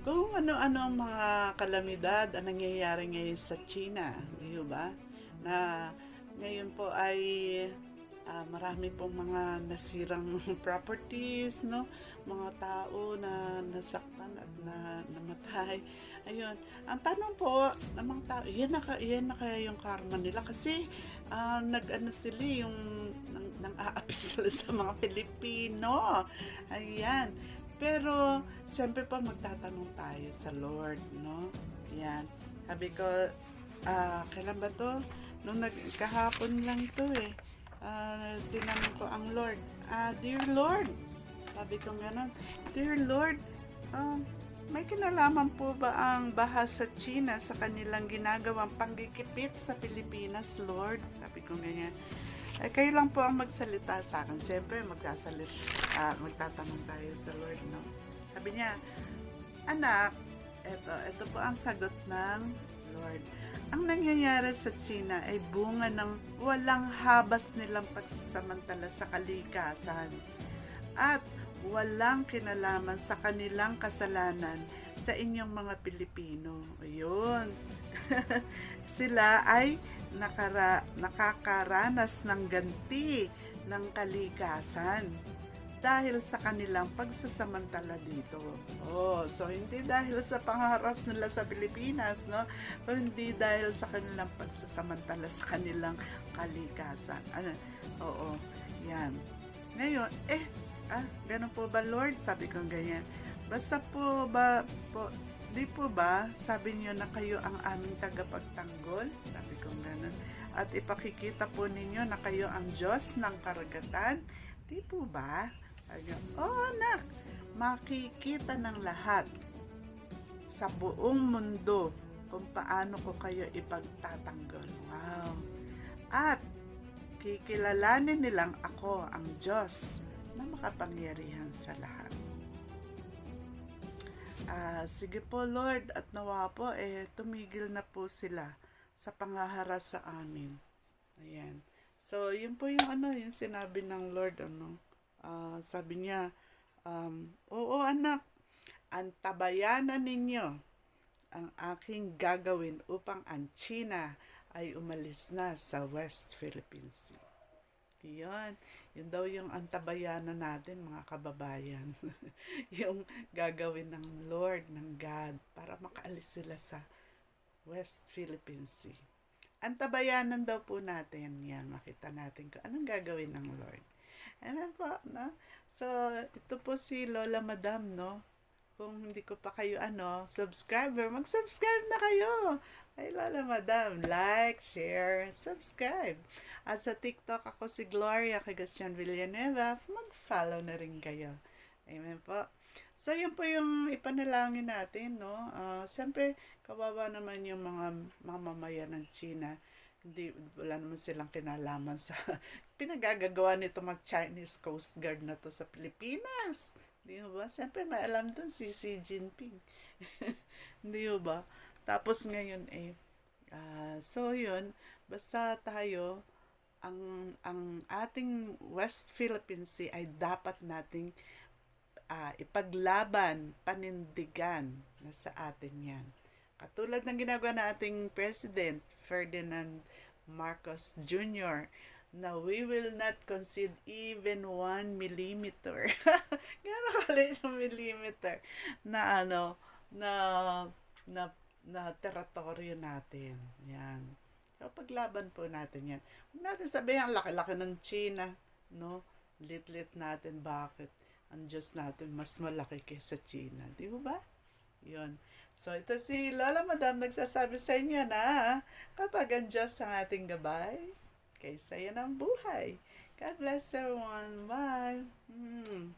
kung ano-ano ang mga kalamidad ang nangyayari ngayon sa China, di ba? Na ngayon po ay ah, marami pong mga nasirang properties, no? Mga tao na nasaktan at na namatay. Ayun. Ang tanong po ng mga tao, yan na, yan na kaya yung karma nila kasi ah, nag-ano sila yung nang, nang aapis sila sa mga Pilipino. Ayan. Pero, siyempre pa magtatanong tayo sa Lord, no? Yan. Sabi ko, ah, kailan ba to? Nung nagkahapon lang to eh. Ah, tinanong ko ang Lord, ah, Dear Lord, sabi ko gano'n, Dear Lord, um, may kinalaman po ba ang baha sa China sa kanilang ginagawang panggikipit sa Pilipinas, Lord? Sabi ko ganyan. Eh, kayo lang po ang magsalita sa akin. Siyempre, magsasalit, ah, magtatanong tayo sa Lord, no? Sabi niya, Anak, eto, eto po ang sagot ng Lord. Ang nangyayari sa China ay bunga ng walang habas nilang pagsasamantala sa kalikasan at walang kinalaman sa kanilang kasalanan sa inyong mga Pilipino. Ayun. Sila ay nakara, nakakaranas ng ganti ng kalikasan dahil sa kanilang pagsasamantala dito. Oh, so hindi dahil sa pangaras nila sa Pilipinas, no? Kundi dahil sa kanilang pagsasamantala sa kanilang kalikasan. Ano? Oo, yan. Ngayon, eh, ah, ganun po ba Lord? Sabi ko ganyan. Basta po ba, po, di po ba, sabi niyo na kayo ang aming tagapagtanggol? Sabi ko ganun. At ipakikita po ninyo na kayo ang Diyos ng karagatan? Di po ba? Niya, Oo anak, makikita ng lahat sa buong mundo kung paano ko kayo ipagtatanggol. Wow! At kikilalanin nilang ako ang Diyos makapangyarihan sa lahat. Ah, sige po Lord at nawa po eh tumigil na po sila sa pangaharas sa amin. Ayan. So, yun po yung ano, yung sinabi ng Lord ano. Ah, sabi niya, um, oo anak, antabayanan ninyo ang aking gagawin upang ang China ay umalis na sa West Philippine Sea. Yun. Yun daw yung antabayanan natin, mga kababayan. yung gagawin ng Lord, ng God, para makaalis sila sa West Philippine Sea. Antabayanan daw po natin yan. Makita natin kung anong gagawin ng Lord. Amen po, no? So, ito po si Lola Madam, no? Kung hindi ko pa kayo, ano, subscriber, mag-subscribe na kayo. Ay, Lola Madam, like, share, subscribe. At sa TikTok, ako si Gloria Cagacian Villanueva. Mag-follow na rin kayo. Amen po. So, yun po yung ipanalangin natin, no? Ah, Siyempre, kawawa naman yung mga mamamayan ng China. Hindi, wala naman silang kinalaman sa pinagagagawa nito mga Chinese Coast Guard na to sa Pilipinas. Di ba? Siyempre, may alam dun si Xi Jinping. Di ba? Tapos ngayon eh, ah, so yun, basta tayo, ang ang ating West Philippine Sea ay dapat nating ah, ipaglaban, panindigan na sa atin yan. Katulad ng ginagawa na ating President Ferdinand Marcos Jr. na we will not concede even one millimeter. Gano'n kalit yung millimeter na ano, na, na, na teritoryo natin. Yan. So, paglaban po natin yan. Huwag natin sabihin, ang laki-laki ng China, no? Lit-lit natin, bakit? Ang Diyos natin mas malaki kaysa China. Di ba? Yun. So, ito si Lola Madam nagsasabi sa inyo na kapag ang Diyos ang ating gabay, kaysa yan ang buhay. God bless everyone. Bye. Mm.